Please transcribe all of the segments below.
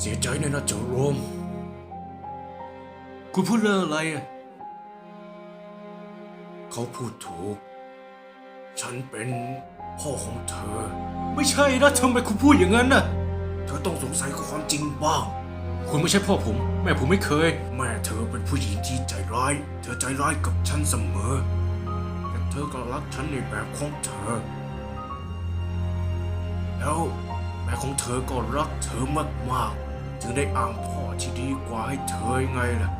เสียใจนะนะเจ้าโรม คุณพูดเรื่องอะไรอะเขาพูดถูก ฉันเป็นพ่อของเธอ ไม่ใช่นะทำไมคุณพูดอย่างนั้นน่ะ เธอต้องสงสัยความจริงบ้าง คุณไม่ใช่พ่อผม แม่ผมไม่เคย แม่เธอเป็นผู้หญิงที่ใจร้าย เธอใจร้ายกับฉันเสมอ แต่เธอก็รักฉันในแบบของเธอ แล้วแม่ของเธอก็รักเธอมากๆ จึงได้อ้างพ่อที่ดีกว่าให้เธอยังไงล่ะ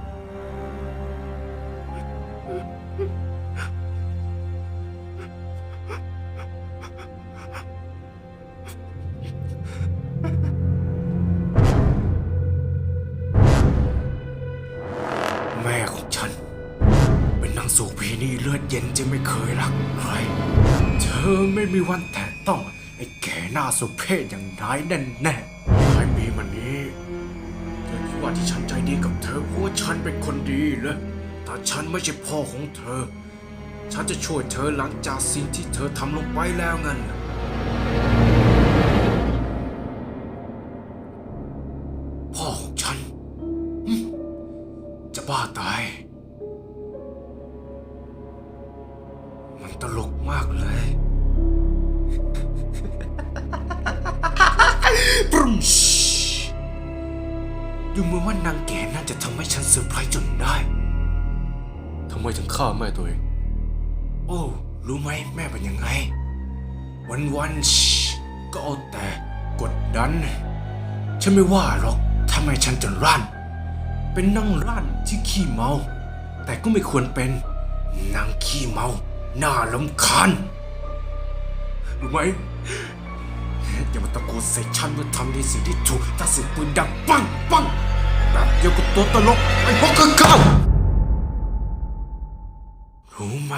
แม่ของฉัน เป็นนางสเภณีเลือดเย็นจะไม่เคยรักใคร เธอไม่มีวันแตะต้อง ไอ้แก่หน้าสุเพศอย่างร้ายแน่แน่ๆ ที่ฉันใจดีกับเธอเพราะว่าฉันเป็นคนดีเหรอแต่ฉันไม่ใช่พ่อของเธอ ฉันจะช่วยเธอหลังจากสิ่งที่เธอทำลงไปแล้วงั้นพ่อของฉัน จะบ้าตาย มันตลกมากเลย ดูเหมือนว่านางแก่น่าจะทำให้ฉันเซอร์ไพรส์จนได้ ทำไมถึงฆ่าแม่ตัวเอง โอ้ รู้ไหมแม่เป็นยังไง วันวันๆชก็เอาแต่กดดัน ฉันไม่ว่าหรอกทำไมฉันจนร่าน เป็นนางร่านที่ขี้เมา แต่ก็ไม่ควรเป็นนางขี้เมา น่าลำคาญรู้ไหม อย่ามาตะโกนใส่ฉันว่าทำในสิ่งที่ถูกถ้าเสียงปืนดังปังปังแบบเดียวกับตัวตลกไอ้พวกข้างข้ารู้ไหม